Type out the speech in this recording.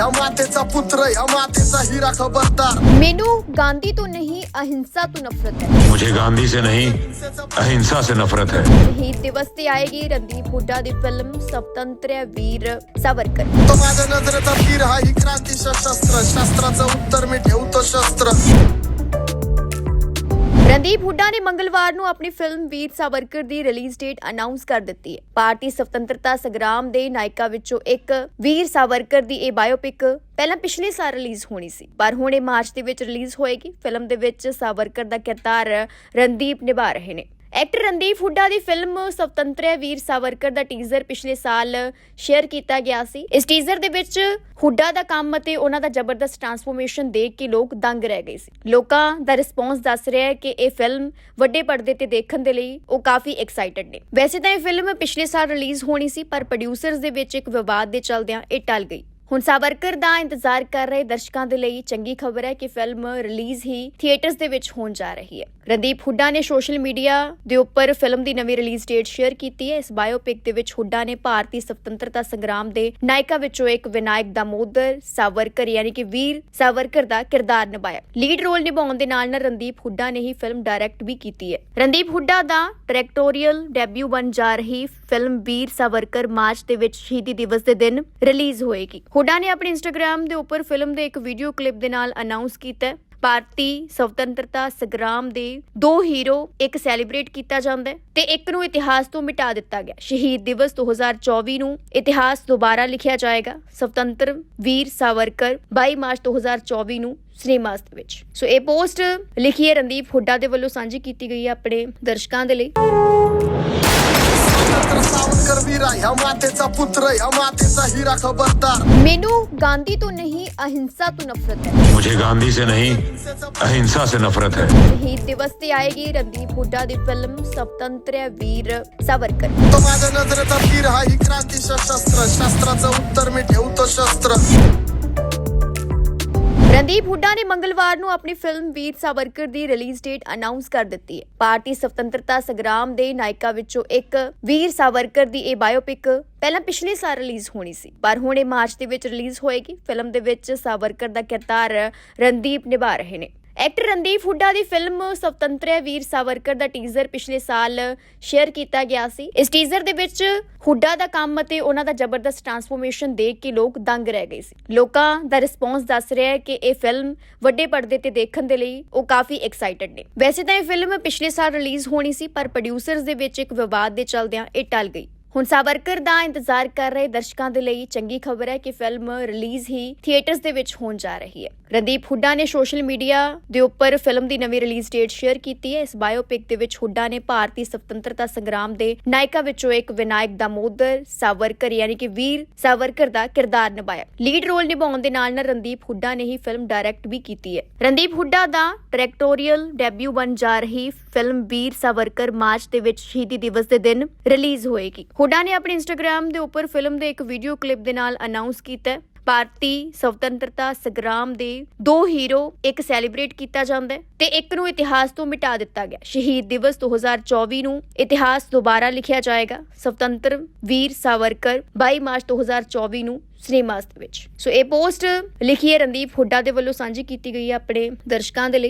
ह्या मातेचा पुत्र ह्या मातेचा हिरा खबरदार ਮੈਨੂੰ ਗਾਂਧੀ ਤੋਂ ਨਹੀਂ ਅਹਿੰਸਾ ਤੋਂ ਨਫ਼ਰਤ ਹੈ मुझे गांधी से नहीं अहिंसा से नफरत है ਸ਼ਹੀਦ ਦਿਵਸ ਤੇ ਆਏਗੀ ਰਣਦੀਪ ਹੁੱਡਾ ਦੀ ਫਿਲਮ ਸਵਤੰਤਰ ਵੀਰ ਸਾਵਰਕਰ तो माझ्या नजरेचा तीर हा ही क्रांती सशस्त्र शस्त्राचं उत्तर मी ठेवतो शस्त्र ਰਣਦੀਪ ਹੁੱਡਾ ਨੇ ਮੰਗਲਵਾਰ ਨੂੰ ਆਪਣੀ ਫਿਲਮ ਵੀਰ ਸਾਵਰਕਰ ਦੀ ਰਿਲੀਜ਼ ਡੇਟ ਅਨਾਉਂਸ ਕਰ ਦਿੱਤੀ ਹੈ। ਭਾਰਤੀ ਸੁਤੰਤਰਤਾ ਸੰਗਰਾਮ ਦੇ ਨਾਇਕਾ ਵਿੱਚੋਂ ਇੱਕ ਵੀਰ ਸਾਵਰਕਰ ਦੀ ਇਹ ਬਾਇਓਪਿਕ ਪਹਿਲਾਂ ਪਿਛਲੇ ਸਾਲ ਰਿਲੀਜ਼ ਹੋਣੀ ਸੀ, ਪਰ ਹੁਣ ਇਹ ਮਾਰਚ ਦੇ ਵਿੱਚ ਰਿਲੀਜ਼ ਹੋਏਗੀ। ਫਿਲਮ ਦੇ ਵਿੱਚ ਸਾਵਰਕਰ ਦਾ ਕਿਰਦਾਰ ਰਣਦੀਪ ਨਿਭਾ ਰਹੇ ਨੇ। ਐਕਟਰ ਰਣਦੀਪ ਹੁੱਡਾ ਦੀ ਫਿਲਮ ਸਵਤੰਤਰ ਵੀਰ ਸਾਵਰਕਰ ਦਾ ਟੀਜ਼ਰ ਪਿਛਲੇ ਸਾਲ ਸ਼ੇਅਰ ਕੀਤਾ ਗਿਆ ਸੀ। ਇਸ ਟੀਜ਼ਰ ਦੇ ਵਿੱਚ ਹੁੱਡਾ ਦਾ ਕੰਮ ਅਤੇ ਉਹਨਾਂ ਦਾ ਜ਼ਬਰਦਸਤ ਟਰਾਂਸਫੋਰਮੇਸ਼ਨ ਦੇਖ ਕੇ ਲੋਕ ਦੰਗ ਰਹਿ ਗਏ ਸੀ। ਲੋਕਾਂ ਦਾ ਰਿਸਪੌਂਸ ਦੱਸ ਰਿਹਾ ਹੈ ਕਿ ਇਹ ਫਿਲਮ ਵੱਡੇ ਪਰਦੇ ਤੇ ਦੇਖਣ ਦੇ ਲਈ ਉਹ ਕਾਫੀ ਐਕਸਾਈਟਡ ਨੇ। ਵੈਸੇ ਤਾਂ ਇਹ ਫਿਲਮ ਪਿਛਲੇ ਸਾਲ ਰਿਲੀਜ਼ ਹੋਣੀ ਸੀ, ਪਰ ਪ੍ਰੋਡਿਊਸਰਸ ਦੇ ਵਿੱਚ ਇੱਕ ਵਿਵਾਦ ਦੇ ਚਲਦਿਆਂ ਇਹ ਟਲ ਗਈ। ਹੁਣ ਸਾਵਰਕਰ ਦਾ ਇੰਤਜ਼ਾਰ ਕਰ ਰਹੇ ਦਰਸ਼ਕਾਂ ਦੇ ਲਈ ਚੰਗੀ ਖਬਰ ਹੈ ਕਿ ਫਿਲਮ ਰਿਲੀਜ਼ ਹੀ ਥੀਏਟਰਸ ਦੇ ਵਿੱਚ ਹੋਣ ਜਾ ਰਹੀ ਹੈ। ਰਣਦੀਪ ਹੁੱਡਾ ਨੇ ਸੋਸ਼ਲ ਮੀਡੀਆ ਦੇ ਉੱਪਰ ਫਿਲਮ ਦੀ ਨਵੀਂ ਰਿਲੀਜ਼ ਡੇਟ ਸ਼ੇਅਰ ਕੀਤੀ ਹੈ। ਇਸ ਬਾਇਓਪਿਕ ਦੇ ਵਿੱਚ ਹੁੱਡਾ ਨੇ ਭਾਰਤੀ ਸੁਤੰਤਰਤਾ ਸੰਗਰਾਮ ਦੇ ਨਾਇਕਾਂ ਵਿੱਚੋਂ ਇੱਕ ਵਿਨਾਇਕ ਦਾਮੋਦਰ ਸਾਵਰਕਰ, ਯਾਨੀ ਕਿ ਵੀਰ ਸਾਵਰਕਰ ਦਾ ਕਿਰਦਾਰ ਨਿਭਾਇਆ। ਲੀਡ ਰੋਲ ਨਿਭਾਉਣ ਦੇ ਨਾਲ ਨਾਲ ਰਣਦੀਪ ਹੁੱਡਾ ਨੇ ਹੀ ਫਿਲਮ ਡਾਇਰੈਕਟ ਵੀ ਕੀਤੀ ਹੈ। ਰਣਦੀਪ ਹੁੱਡਾ ਦਾ ਡਾਇਰੈਕਟੋਰੀਅਲ ਡੈਬਿਊ ਬਣ ਜਾ ਰਹੀ ਫਿਲਮ ਵੀਰ ਸਾਵਰਕਰ ਮਾਰਚ ਦੇ ਵਿੱਚ ਸ਼ਹੀਦੀ ਦਿਵਸ ਦੇ ਦਿਨ ਰਿਲੀਜ਼ ਹੋਏਗੀ। ਹੁੱਡਾ ਨੇ ਆਪਣੇ ਇੰਸਟਾਗ੍ਰam ਦੇ ਉੱਪਰ ਫਿਲਮ ਦੇ ਇੱਕ ਵੀਡੀਓ ਕਲਿੱਪ ਦੇ ਨਾਲ ਅਨਾਉਂਸ ਕੀਤਾ ਭਾਰਤੀ ਸੁਤੰਤਰਤਾ ਸੰਗਰਾਮ ਦੇ ਦੋ ਹੀਰੋ ਇੱਕ ਸੈਲੀਬ੍ਰੇਟ ਕੀਤਾ ਜਾਂਦਾ ਤੇ ਇੱਕ ਨੂੰ ਇਤਿਹਾਸ ਤੋਂ ਮਿਟਾ ਦਿੱਤਾ ਗਿਆ। ਸ਼ਹੀਦ ਦਿਵਸ 2024 ਨੂੰ ਇਤਿਹਾਸ ਦੁਬਾਰਾ ਲਿਖਿਆ ਜਾਏਗਾ। ਸੁਤੰਤਰ ਵੀਰ ਸਾਵਰਕਰ 22 ਮਾਰਚ 2024 ਨੂੰ ਸਿਨੇਮਾਸ ਦੇ ਵਿੱਚ। ਸੋ ਇਹ ਪੋਸਟ ਲਿਖੀ ਹੈ ਰਣਦੀਪ ਹੁੱਡਾ ਦੇ ਵੱਲੋਂ ਸਾਂਝੀ ਕੀਤੀ ਗਈ ਹੈ ਆਪਣੇ ਦਰਸ਼ਕਾਂ ਦੇ ਲਈ। ह्या मातेचा पुत्र ह्या मातेचा हिरा खबरदार मेनू गांधी तो नहीं अहिंसा तो नफरत है मुझे गांधी से नहीं अहिंसा से नफरत है शहीद दिवस ते आएगी रणदीप हुड्डा दी फिल्म स्वतंत्र वीर सावरकर तो माझ्या नजरेचा वीर हा ही क्रांती सशस्त्र शास्त्राचं उत्तर मी ठेवतो शस्त्र ਰਣਦੀਪ ਹੁੱਡਾ ਨੇ ਮੰਗਲਵਾਰ ਨੂੰ ਆਪਣੀ ਫਿਲਮ ਵੀਰ ਸਾਵਰਕਰ ਦੀ ਰਿਲੀਜ਼ ਡੇਟ ਅਨਾਉਂਸ ਕਰ ਦਿੱਤੀ ਹੈ। ਭਾਰਤੀ ਸੁਤੰਤਰਤਾ ਸੰਗਰਾਮ ਦੇ ਨਾਇਕਾ ਵਿੱਚੋਂ ਇੱਕ ਵੀਰ ਸਾਵਰਕਰ ਦੀ ਇਹ ਬਾਇਓਪਿਕ ਪਹਿਲਾਂ ਪਿਛਲੇ ਸਾਲ ਰਿਲੀਜ਼ ਹੋਣੀ ਸੀ, ਪਰ ਹੁਣ ਇਹ ਮਾਰਚ ਦੇ ਵਿੱਚ ਰਿਲੀਜ਼ ਹੋਏਗੀ। ਫਿਲਮ ਦੇ ਵਿੱਚ ਸਾਵਰਕਰ ਦਾ ਕਿਰਦਾਰ ਰਣਦੀਪ ਨਿਭਾ ਰਹੇ ਨੇ। ਐਕਟਰ ਰਣਦੀਪ ਹੁੱਡਾ ਦੀ ਫਿਲਮ ਸਵਤੰਤਰ ਵੀਰ ਸਾਵਰਕਰ ਦਾ ਟੀਜ਼ਰ ਪਿਛਲੇ ਸਾਲ ਸ਼ੇਅਰ ਕੀਤਾ ਗਿਆ ਸੀ। ਇਸ ਟੀਜ਼ਰ ਦੇ ਵਿੱਚ ਹੁੱਡਾ ਦਾ ਕੰਮ ਅਤੇ ਉਹਨਾਂ ਦਾ ਜ਼ਬਰਦਸਤ ਟਰਾਂਸਫੋਰਮੇਸ਼ਨ ਦੇਖ ਕੇ ਲੋਕ ਦੰਗ ਰਹਿ ਗਏ ਸੀ। ਲੋਕਾਂ ਦਾ ਰਿਸਪੌਂਸ ਦੱਸ ਰਿਹਾ ਹੈ ਕਿ ਇਹ ਫਿਲਮ ਵੱਡੇ ਪਰਦੇ ਤੇ ਦੇਖਣ ਦੇ ਲਈ ਉਹ ਕਾਫੀ ਐਕਸਾਈਟਡ ਨੇ। ਵੈਸੇ ਤਾਂ ਇਹ ਫਿਲਮ ਪਿਛਲੇ ਸਾਲ ਰਿਲੀਜ਼ ਹੋਣੀ ਸੀ, ਪਰ ਪ੍ਰੋਡਿਊਸਰਸ ਦੇ ਵਿੱਚ ਇੱਕ ਵਿਵਾਦ ਦੇ ਚਲਦਿਆਂ ਇਹ ਟਲ ਗਈ। ਹੁਣ ਸਾਵਰਕਰ ਦਾ ਇੰਤਜ਼ਾਰ ਕਰ ਰਹੇ ਦਰਸ਼ਕਾਂ ਦੇ ਲਈ ਚੰਗੀ ਖਬਰ ਹੈ ਕਿ ਫਿਲਮ ਰਿਲੀਜ਼ ਹੀ ਥੀਏਟਰਸ ਦੇ ਵਿੱਚ ਹੋਣ ਜਾ ਰਹੀ ਹੈ। ਰਣਦੀਪ ਹੁੱਡਾ ਨੇ ਸੋਸ਼ਲ ਮੀਡੀਆ ਦੇ ਉੱਪਰ ਫਿਲਮ ਦੀ ਨਵੀਂ ਰਿਲੀਜ਼ ਡੇਟ ਸ਼ੇਅਰ ਕੀਤੀ ਹੈ। ਇਸ ਬਾਇਓਪਿਕ ਦੇ ਵਿੱਚ ਹੁੱਡਾ ਨੇ ਭਾਰਤੀ ਸੁਤੰਤਰਤਾ ਸੰਗਰਾਮ ਦੇ ਨਾਇਕਾਂ ਵਿੱਚੋਂ ਇੱਕ ਵਿਨਾਇਕ ਦਾਮੋਦਰ ਸਾਵਰਕਰ, ਯਾਨੀ ਕਿ ਵੀਰ ਸਾਵਰਕਰ ਦਾ ਕਿਰਦਾਰ ਨਿਭਾਇਆ। ਲੀਡ ਰੋਲ ਨਿਭਾਉਣ ਦੇ ਨਾਲ ਨਾਲ ਰਣਦੀਪ ਹੁੱਡਾ ਨੇ ਹੀ ਫਿਲਮ ਡਾਇਰੈਕਟ ਵੀ ਕੀਤੀ ਹੈ। ਰਣਦੀਪ ਹੁੱਡਾ ਦਾ ਡਾਇਰੈਕਟੋਰੀਅਲ ਡੈਬਿਊ ਬਣ ਜਾ ਰਹੀ ਫਿਲਮ ਵੀਰ ਸਾਵਰਕਰ ਮਾਰਚ ਦੇ ਵਿੱਚ ਸ਼ਹੀਦੀ ਦਿਵਸ ਦੇ ਦਿਨ ਰਿਲੀਜ਼ ਹੋਏਗੀ। ਹੁੱਡਾ ਨੇ ਆਪਣੇ ਇੰਸਟਾਗ੍ਰam ਦੇ ਉੱਪਰ ਫਿਲਮ ਦੇ ਇੱਕ ਵੀਡੀਓ ਕਲਿੱਪ ਦੇ ਨਾਲ ਅਨਾਉਂਸ ਕੀਤਾ ਹੈ। ਭਾਰਤੀ ਸੁਤੰਤਰਤਾ ਸੰਗਰਾਮ ਦੇ ਦੋ ਹੀਰੋ ਇੱਕ ਸੈਲੀਬ੍ਰੇਟ ਕੀਤਾ ਜਾਂਦਾ ਹੈ ਤੇ ਇੱਕ ਨੂੰ ਇਤਿਹਾਸ ਤੋਂ ਮਿਟਾ ਦਿੱਤਾ ਗਿਆ। ਸ਼ਹੀਦ ਦਿਵਸ 2024 ਨੂੰ ਇਤਿਹਾਸ ਦੁਬਾਰਾ ਲਿਖਿਆ ਜਾਏਗਾ। ਸਵਤੰਤਰ ਵੀਰ ਸਾਵਰਕਰ 22 ਮਾਰਚ 2024 ਨੂੰ ਸਿਨੇਮਾਸ ਦੇ ਵਿੱਚ। ਸੋ ਇਹ ਪੋਸਟ ਲਿਖੀ ਹੈ ਰਣਦੀਪ ਹੁੱਡਾ ਦੇ ਵੱਲੋਂ ਸਾਂਝੀ ਕੀਤੀ ਗਈ ਹੈ ਆਪਣੇ ਦਰਸ਼ਕਾਂ ਦੇ ਲਈ।